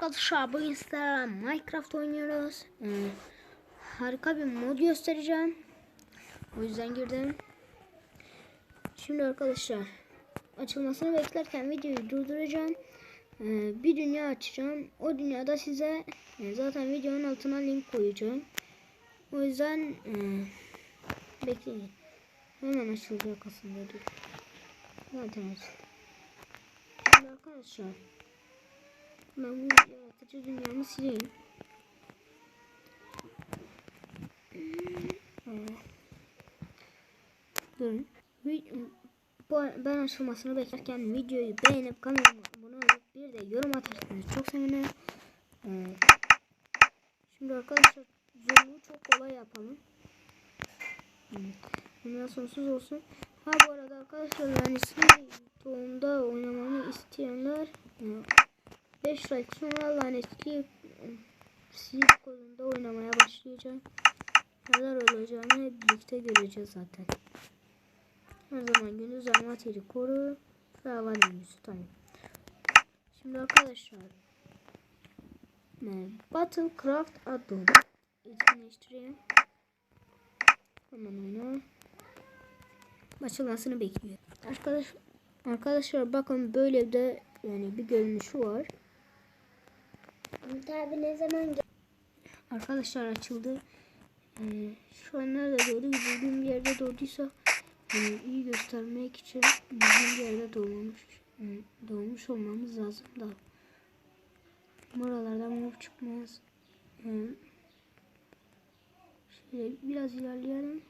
Arkadaşlar bugün sizlerle Minecraft oynuyoruz. Ee, harika bir mod göstereceğim. O yüzden girdim. Şimdi arkadaşlar açılmasını beklerken videoyu durduracağım. Ee, bir dünya açacağım. O dünyada size e, zaten videonun altına link koyacağım. O yüzden e, bekleyin. Hemen açılacak aslında. Zaten açıldı. Şimdi arkadaşlar ben bu yaratıcı dünyamı sileyim. Durun. Vi- bu- Ben açılmasını beklerken videoyu beğenip kanalıma abone olup bir de yorum atarsanız çok sevinirim. Ee, Şimdi arkadaşlar zorluğu çok kolay yapalım. Bundan sonsuz olsun. Ha bu arada arkadaşlar yani doğumda oynamamı isteyenler 5 like sonra lanetli Silip kolunda oynamaya başlayacağım. Neler olacağını hep birlikte göreceğiz zaten. Her zaman gündüz armateri koru hava döngüsü tamam. Şimdi arkadaşlar ne? Battlecraft adlı etkinleştireyim. Hemen oyna. Açılmasını bekliyor. Arkadaş, arkadaşlar bakın böyle de yani bir görünüşü var. Tabi ne zaman Arkadaşlar açıldı. Ee, şu an nerede doğdu? Düzgün bir yerde doğduysa yani iyi göstermek için düzgün bir yerde doğmamış. Yani doğmuş olmamız lazım da. Buralardan mov çıkmaz. Ee, şöyle biraz ilerleyelim.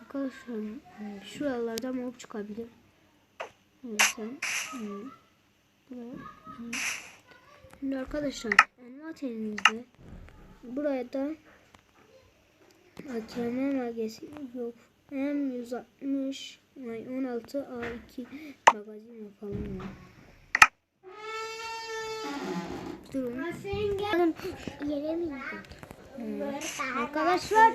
Arkadaşlar e, şuralardan mob çıkabilir. Neyse. Şimdi arkadaşlar envanterimizde buraya da AKM magazin yok. M160 ay 16 A2 magazin yapalım ya. Durun. Gel. Yere mi. Arkadaşlar.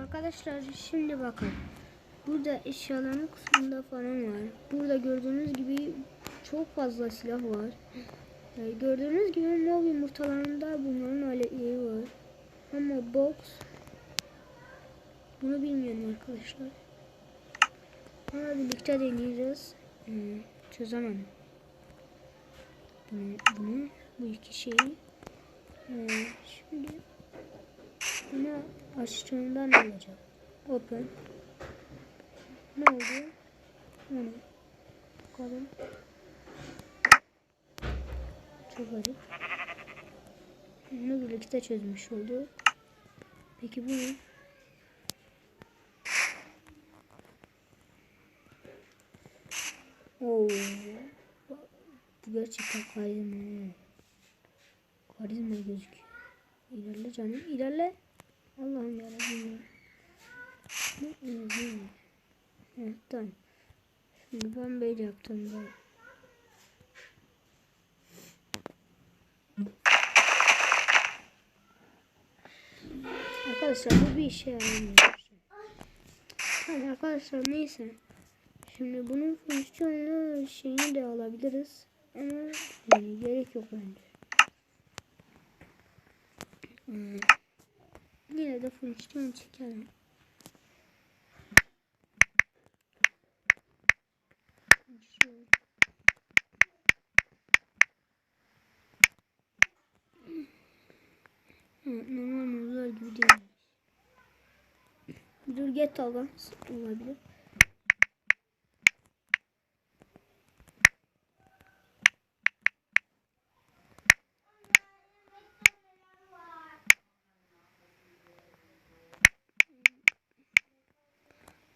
Arkadaşlar şimdi bakın. Burada eşyaların kısmında falan var. Burada gördüğünüz gibi çok fazla silah var. Ee, gördüğünüz gibi mov yumurtalarında bunların aletleri var. Ama box bunu bilmiyorum arkadaşlar. Ama birlikte deneyeceğiz. Ee, çözemedim. Bunu, bunu bu iki şeyi. Ee, şimdi bunu açtığımda ne olacak? Open. Ne oldu? Onu. Bakalım. Çok garip. Bunu birlikte çözmüş oldu. Peki bu ne? Oo. Bu gerçekten karizma. Karizma gözüküyor. İlerle canım ilerle. Allah'ım yarabbim ya. Ne tamam. Şimdi ben böyle yaptım ben. Arkadaşlar bu bir işe yaramıyor. Hadi arkadaşlar neyse. Şimdi bunun fonksiyonlu şeyini de alabiliriz. Ama yani gerek yok bence. Hmm. Yine de fonksiyon çekelim. Fonksiyon. Evet, normal mevzular gibi değil. Dur get dalga olabilir.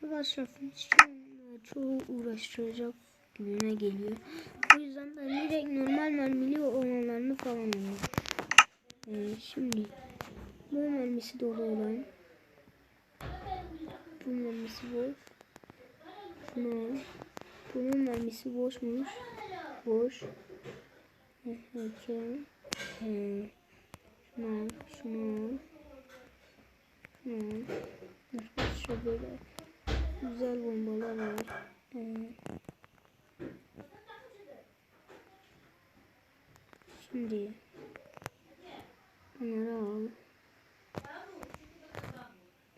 Arkadaşlar çoğu uğraştıracak gibime geliyor. O yüzden ben direkt normal mermili olanlarını falan alıyorum. Ee, şimdi bu mermisi dolu olan bu mermisi boş. Şunu. Bunun mermisi boşmuş. Boş. Okey. Ee, şunu. Şunu. Şunu böyle güzel bombalar var. Ee, şimdi bunları al.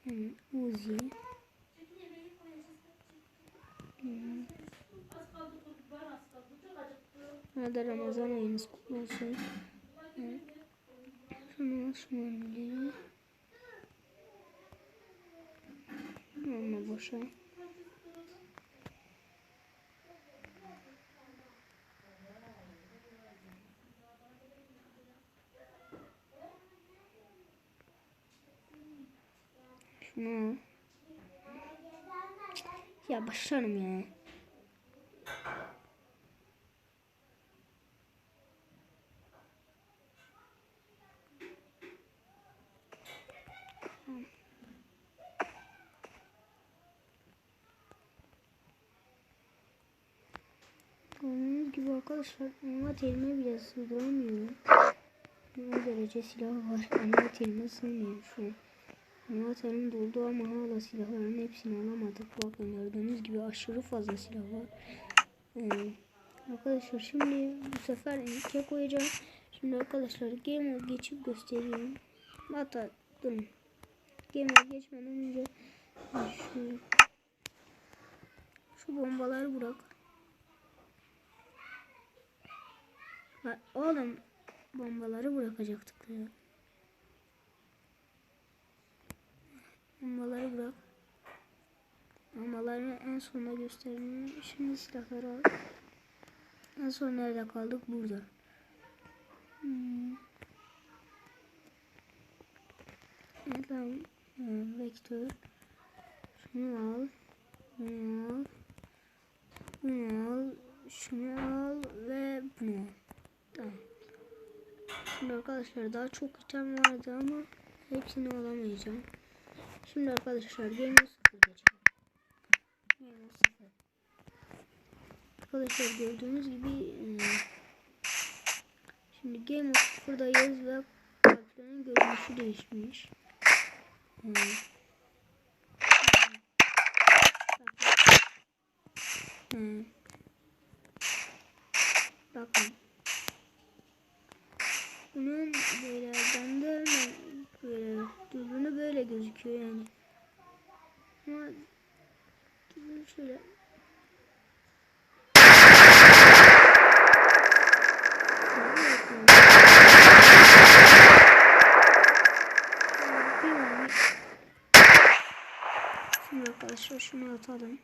Hmm, Uzi. Hmm. Hadi Ramazan ayınız kutlu olsun. Evet. Şunu al şunu elleri. Ama boşa. Şunu. Ya başlarım ya. Gördüğünüz gibi arkadaşlar envat elime bile sığdıramıyorum. O derece silah var. Envat elime sığmıyor şu an. Elim doldu ama hala silahların hepsini alamadık. Bakın gördüğünüz gibi aşırı fazla silah var. Ee, arkadaşlar şimdi bu sefer enike koyacağım. Şimdi arkadaşlar game mode geçip göstereyim. Hatta durun. Game mode geçmeden önce şu, şu bombaları bırak. Ha, oğlum bombaları bırakacaktık ya. Bombaları bırak. Bombaları en sonunda göstereyim. Şimdi silahları al. En son nerede kaldık? Burada. Hmm. Lan. Ee, vektör. Şunu al. Bunu al. Bunu al. Şunu al. Ve bunu al. Tamam. Şimdi arkadaşlar daha çok item vardı ama hepsini alamayacağım. Şimdi arkadaşlar Game of 0 geçelim. Game of 0. Arkadaşlar gördüğünüz gibi e, şimdi Game of 0'dayız ve kartların görünüşü değişmiş. E, e, bakın. Bunun böyle bende böyle dürbünü böyle gözüküyor yani. Ama şöyle Şimdi arkadaşlar şunu atalım.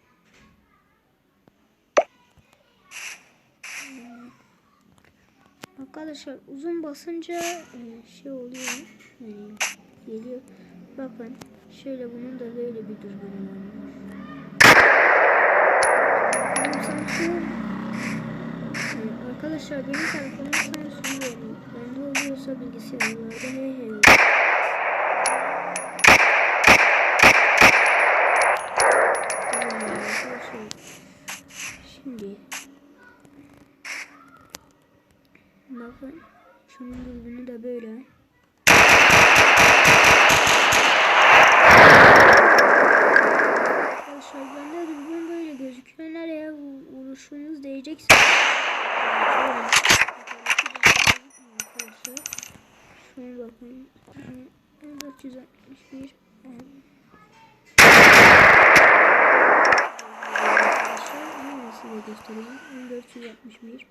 Arkadaşlar uzun basınca e, şey oluyor. Yani geliyor. Bakın şöyle bunun da böyle bir dürbünü var. Arkadaşlar benim telefonum Samsung yani. Bende oluyorsa bilgisayarlarda hey hey. Tamam arkadaşlar. Şimdi Bakın şunun dürbünü de böyle. Arkadaşlar bende dürbün böyle gözüküyor. Nereye vu- vuruşunuz değecekse. Şöyle. Arkadaşlar. Şuna bakın. 461 Arkadaşlar bunu nasıl da göstereyim. 1461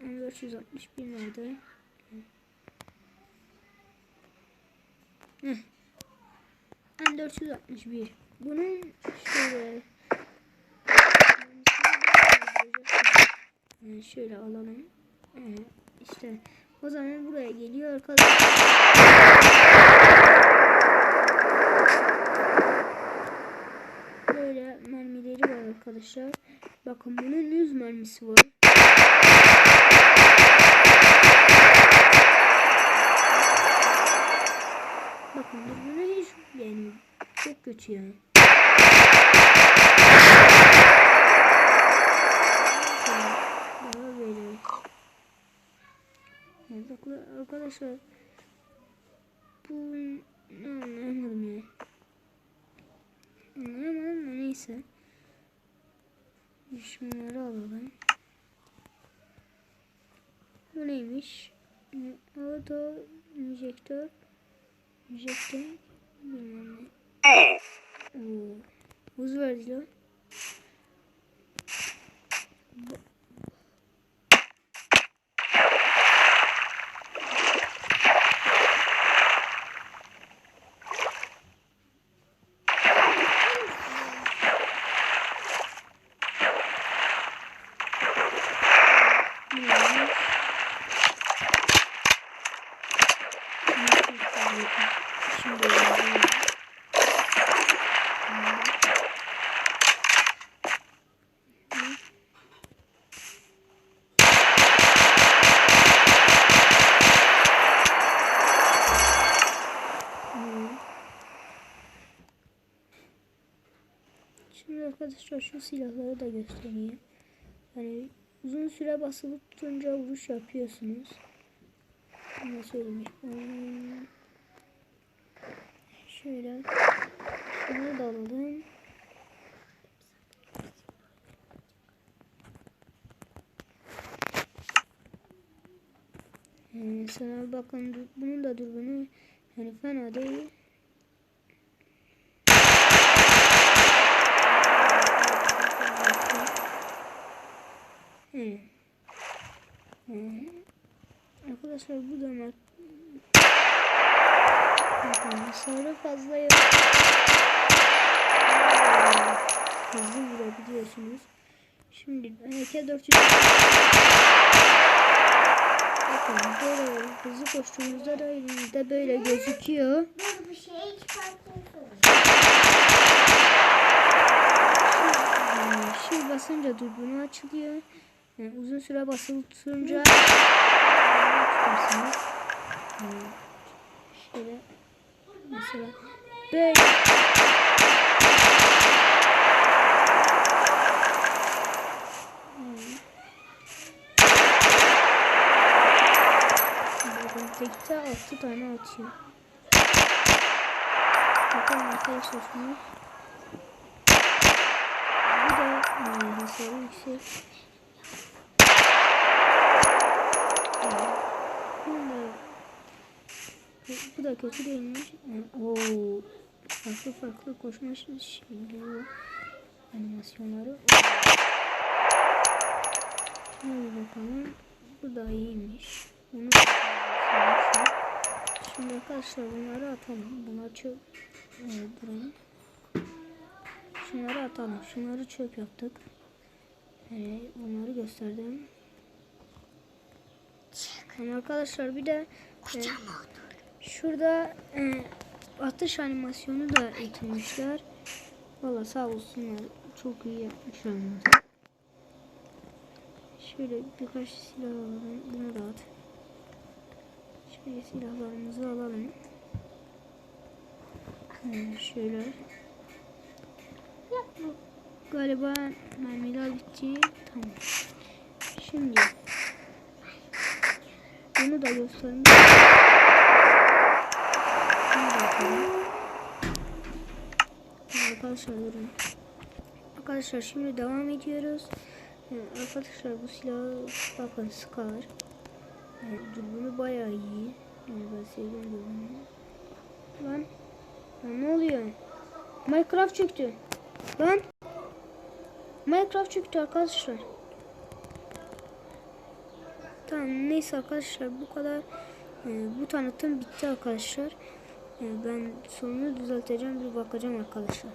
1461 nerede? Heh. 1461. Bunun şöyle şöyle alalım. Ee, işte o zaman buraya geliyor arkadaşlar. Böyle mermileri var arkadaşlar. Bakın bunun 100 mermisi var. Bakın dürbünü hiç yani çok kötü yani. Daha böyle. Evet arka- arkadaşlar bu anlamadım ya. neyse. Şunları alalım. Bu neymiş? Auto injektör. Injektör. Bilmem ne. Oo. Buz verdi lan. Neymiş? Şimdi. Şimdi arkadaşlar şu silahları da göstereyim. Yani uzun süre basılı tutunca vuruş yapıyorsunuz. Ne söylemiş? Hmm. Şöyle. Şunu da alalım. Yani sana bakın bunun da dürbünü yani fena değil. He. He. Arkadaşlar bu da sonra fazla yok. Hızlı vurabiliyorsunuz. Şimdi AK-400 Bakın böyle hızlı koştuğumuzda da elimizde böyle gözüküyor. Dur bir şey basınca dürbünü açılıyor. Yani uzun süre basılı şöyle mesela böyle tekte altı tane atıyor. Bakın arkadaşlar şunu. Bu da hasarı yüksek. Yani bunun da bu, da kötü değilmiş. Yani, oo, farklı farklı koşma şeyleri animasyonları. Şimdi bakalım. Bu da iyiymiş. Bunu Şimdi arkadaşlar bunları atalım. Bunlar çöp. Evet, durun. Şunları atalım. Şunları çöp yaptık. Evet, bunları gösterdim. Yani arkadaşlar bir de e, şurada e, atış animasyonu da eklemişler. Valla sağ olsunlar. Çok iyi yapmışlar. Şöyle birkaç silah alalım. Bunu da at. Şöyle silahlarımızı alalım. Şöyle. Galiba mermiler bitti. Tamam. Şimdi bunu da göstereyim. Arkadaşlar. Arkadaşlar şimdi devam ediyoruz. Yani arkadaşlar bu silah bakın Scar. Yani dürbünü bayağı iyi. Yani ben sevdim dürbünü. Lan. Lan ne oluyor? Minecraft çöktü. Lan. Minecraft çöktü arkadaşlar. Tamam neyse arkadaşlar bu kadar. Ee, bu tanıtım bitti arkadaşlar. Ee, ben sonunu düzelteceğim bir bakacağım arkadaşlar.